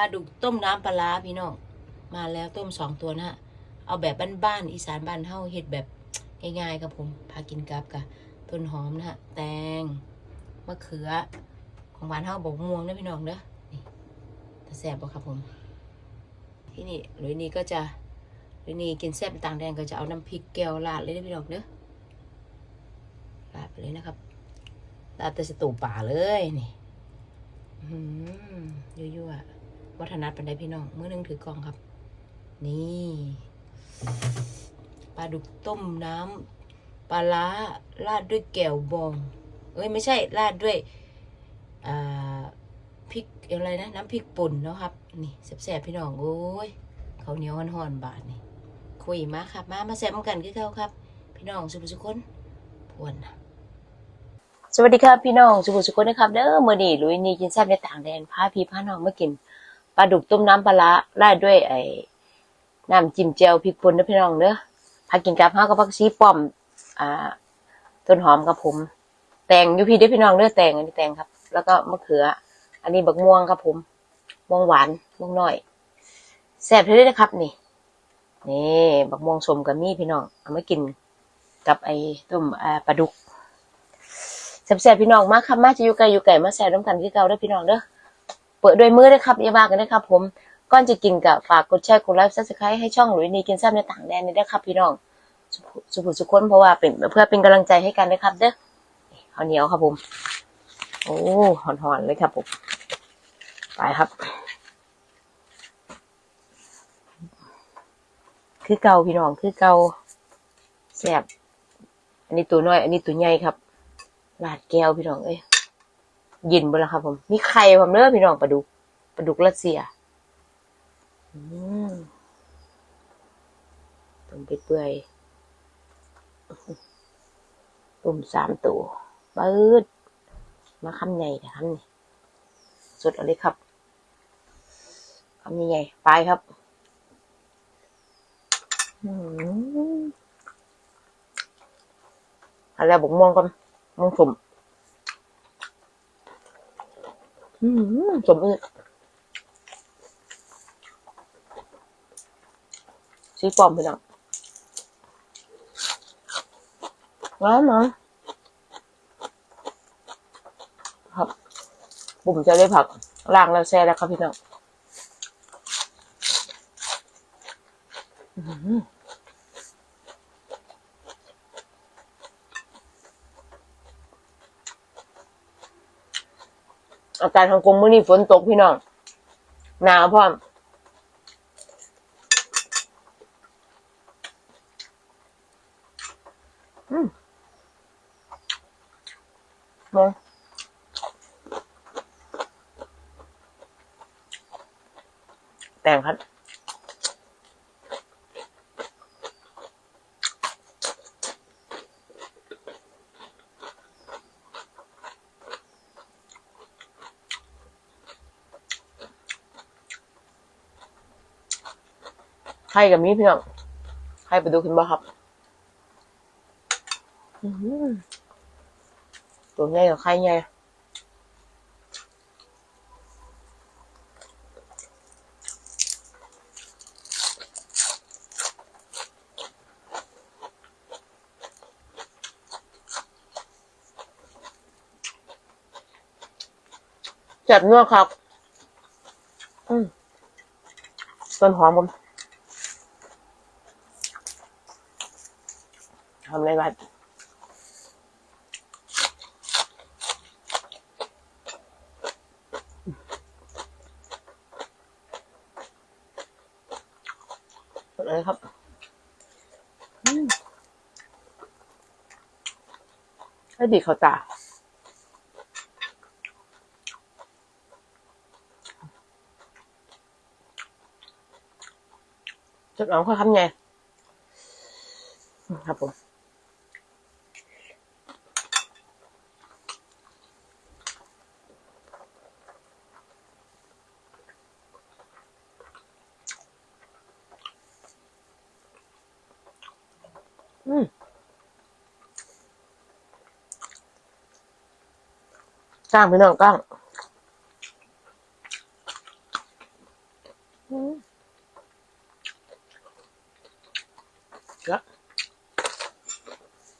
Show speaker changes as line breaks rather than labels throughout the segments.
ปลาดุกต้มน้ำปลาพี่น้องมาแล้วต้มสองตัวนะฮะเอาแบบบ้านๆอีสานบ้านเฮาเฮ็ดแบบง่ายๆครับผมพากินกับกะต้นหอมนะฮะแตงมะเขือ ของบ้านเฮาบอกม่วงนะพี่น้องเด้อนี่แต่แซ่บบ่ครับผม ที่นี่หรือนี่ก็จะหรือนี่กินแซ่บต่างแดนก็จะเอาน้ำพริกแก้วราดเลยนะพี่น้องเด้อราดไปเลยนะครับราดแต่สตูป่าเลยนี่อืมยั่วๆ วัฒนัดเป็นไดพี่น้องมือนึงถือกล่องครับ นี่ปลาดุกต้มน้ำปลาล้าราดด้วยแก้วบอง เอ้ยไม่ใช่ราดด้วยพริกอะไรนะน้ำพริกป่นเนาะครับ นี่แซ่บๆพี่น้องโอ้ยเขาเหนียวห่อนๆบาทนี่คุยมาครับ มามาแซ่บกันคือเขาครับ พี่น้องสุภสุคนพวนนะสวัสดีครับพี่น้องสุขุสุขนนะครับเด้อเมื้อนี้ลุยนี่กินแซ่บในต่างแดนพาพี่พาน้องมากิน ปลาดุกต้มน้ำปลาร้าราดด้วยไอ้น้ำจิ้มแจ่วพริกป่นเด้อพี่น้องเด้อพากินกับข้าวกับผักชีป้อม อ่า ต้นหอมครับผม แตงยูพี่เด้อพี่น้องเด้อแตงอันนี้แตงครับ แล้วก็มะเขือ อันนี้บักม่วงครับผมม่วงหวานม่วงน้อยแซ่บเลยนะครับ นี่นี่บักม่วงสมกับมีพี่น้องเอามากินกับไอ้ต้มอ่าปลาดุกแซ่บๆพี่น้องมากครับมาจะอยู่ไกลอยู่ไกลมาแซ่บน้ำกันคือเก่าเด้อพี่น้องเด้อ เปิดด้วยมือเด้ครับอย่าว่ากันนะครับผมก่อนจะกินกับฝากกดแชร์กดไลค์ซับสไครต์ให้ช่องหลุยนีกินแซ่บในต่างแดนนี่ด้ครับพี่น้องสุขสุขสุขคนเพราะว่าเป็นเพื่อเป็นกำลังใจให้กันนะครับ เด้อข้าเหนียวครับผม โอ้หอนๆเลยครับผมไปครับ คือเก่าพี่น้องคือเก่าแซ่บอันนี้ตัวน้อย อันนี้ตัวใหญ่ครับลาดแก้วพี่น้องเอ้ย ยินบ่ละครับผม มีไข่ผมเด้อพี่น้องปลาดุกปลาดุกรัสเซียอืมต้มเปื่อยๆต้มสามตัวปืดมาคำใหญ่แต่คำนี่สดอะไรครับคำใหญ่ไปครับอืมอะไรบุกม่วงก่อนม่วงสม อืมสมอีกสีปลอมไปแล้วว้านนะครับ ปุ่มจะได้ผักล่างแล้วแช่แล้วครับพี่น้องอื้อหือ อาการทางกรมมื้อนี้ฝนตกพี่น้องหนาวพร้อมอืมมองแต่งครับ ข่กับมีพี่น้องไข่ไปดูขึ้นบ่ครับอื้อหือตัวใหญ่กับไข่ใหญ่จับเนื้อครับ อืมต้นหอมผม ทำอะไรบ้างเลยครับอืมให้ดีเขาตาจุดอ่อนค่อยทำไงครับผม อืม ก้างพี่น้องก้าง
อืมเยอะ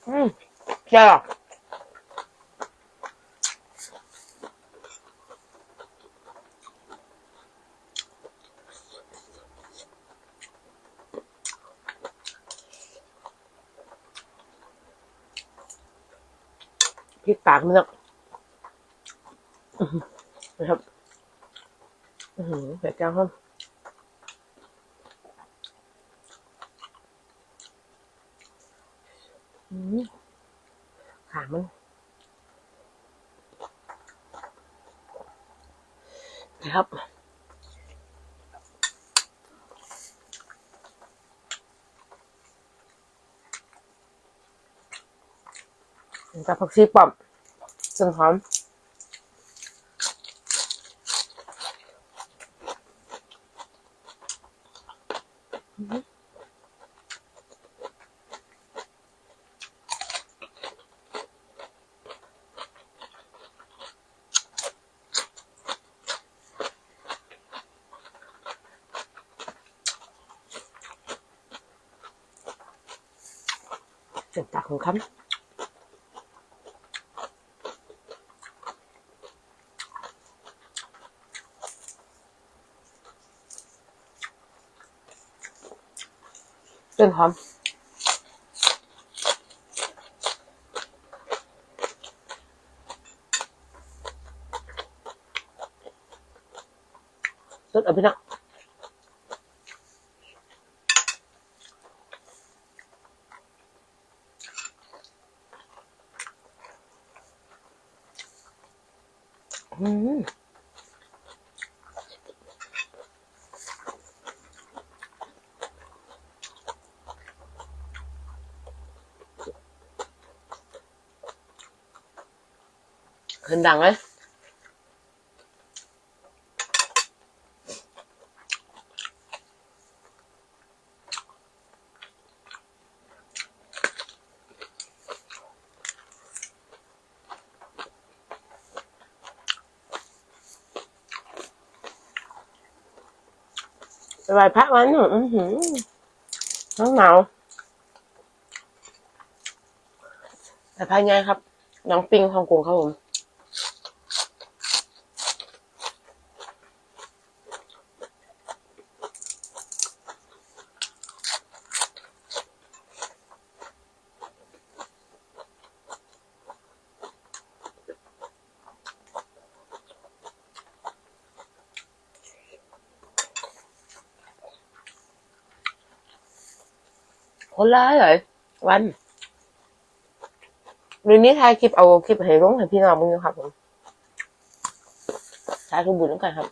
อืมเจ้าพริกปากมันเนาะอื้อหือ นะครับอือหือเผ็ดจังครับอืมขามันนะครับกับผักชีป่อมจนหอม ของคำต้นหอมต้นเอาไปนะ อืมขึ้นดั งเลยไปไหว้พระวันหนึ่งหือน้องหนาวแต่พายไงครับ น้องปิงฮ่องกุงครับผม คนร้ายเลยวันวันนี้ถ่ายคลิปเอาคลิปให้ลงให้พี่น้องมึงอยู่ครับผมถ่ายทุกบุญแล้วกันครับ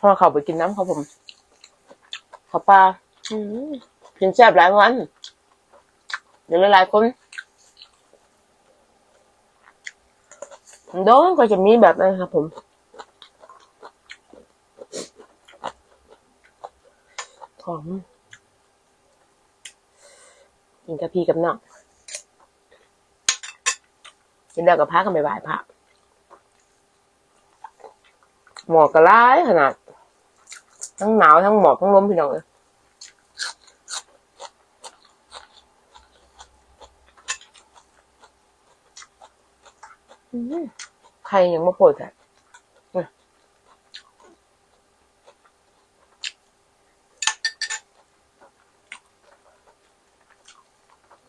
พอเขาไปกินน้ำครับผมเขาปลาอืมกินแซ่บหลายวันเดี๋ยวหลายๆคน โดนก็จะมีแบบนั้นครับผมหอมกินกับพี่กับน้องกินเดียวกับพระกันไปไหว้พระหมอกกระร้ายขนาด ทั้งหนาวทั้งหมอกทั้งลมพี่น้องเลย ใครยังไม่โผล่แต่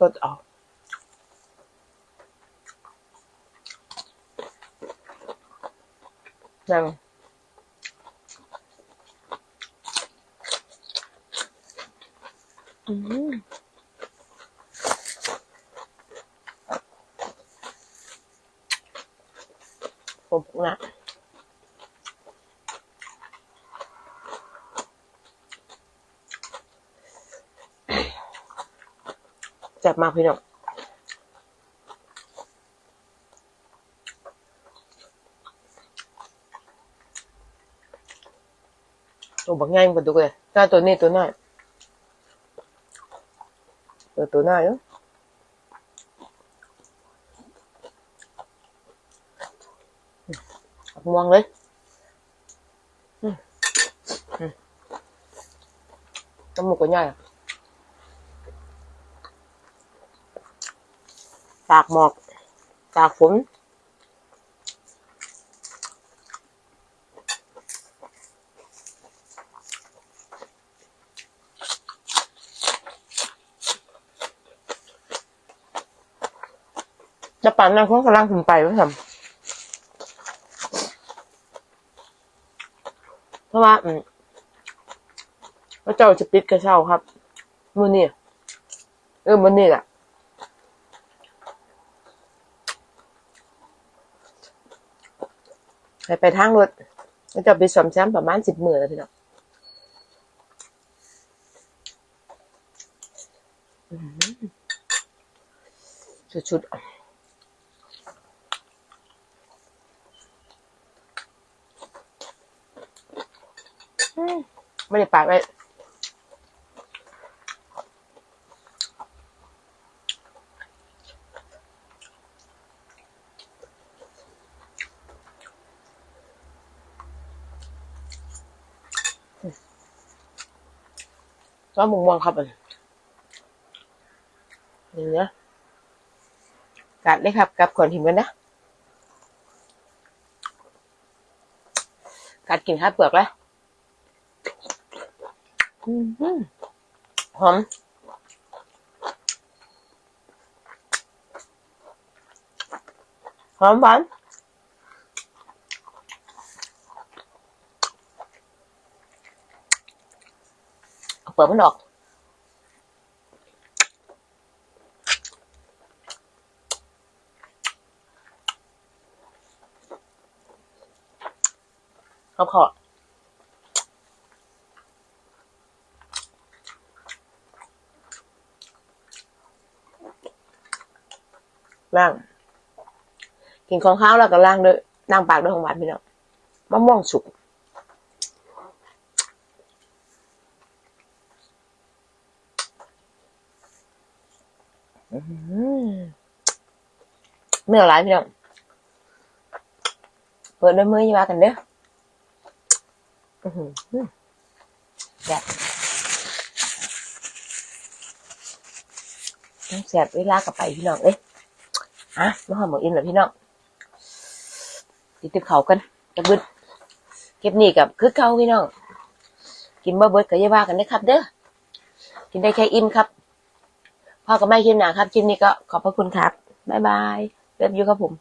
รถออกยังอืม ผมนะแซ่บมากพี่น้องตัวบักง่ายมันดูเลยหน้าตัวนี้ตัวน้อยตัวตัวน้อยเนาะ ม่วงเลยอืมอืมจมูกก็ใหญ่อะตากหมอก ตากฝนจะปั่นนั่งเขากำลังขึ้นไปว่าทำ เพราะว่าอืมพระเจ้าจะปิดกระเช้าครับมือนี่เออมือนี่แหละไปไปทางรถมันจะไปสวมแซมประมาณสิบหมื่นแล้วพี่น้องชุดๆอืม ไม่ได้ปาดไว้ก็มุงมองครับอันอย่างเงี้ยกัดเลยครับ กับก่อนหิมกันนะ กัดกินข้าวเปลือกแล้ว หืมหอมหอมหวานเอาเปลือกมันออก ล่าง กินของข้าวแล้วก็ล่างด้วยนางปากด้วยของหวานพี่น้องมะม่วงสุกอื้อหือเมื่อไรพี่น้องเปิดด้วยมือยี่ากันเด้ออื้อหือแบบต้องแสบเวลากลับไปพี่น้องเอ้ย อะมาหอมหมูอินเหรอพี่น้องติดติบเขากันกระบึดเก็บนี่กับคือเก่าพี่น้อง กินบ่เบิดกับยาว่ากันนะครับ เด้อ กินได้แค่อิ่มครับพ่อกับแม่คิมหนาครับคลิปนี้ก็ขอบพระคุณครับ บ๊ายบายเลิฟยูครับผม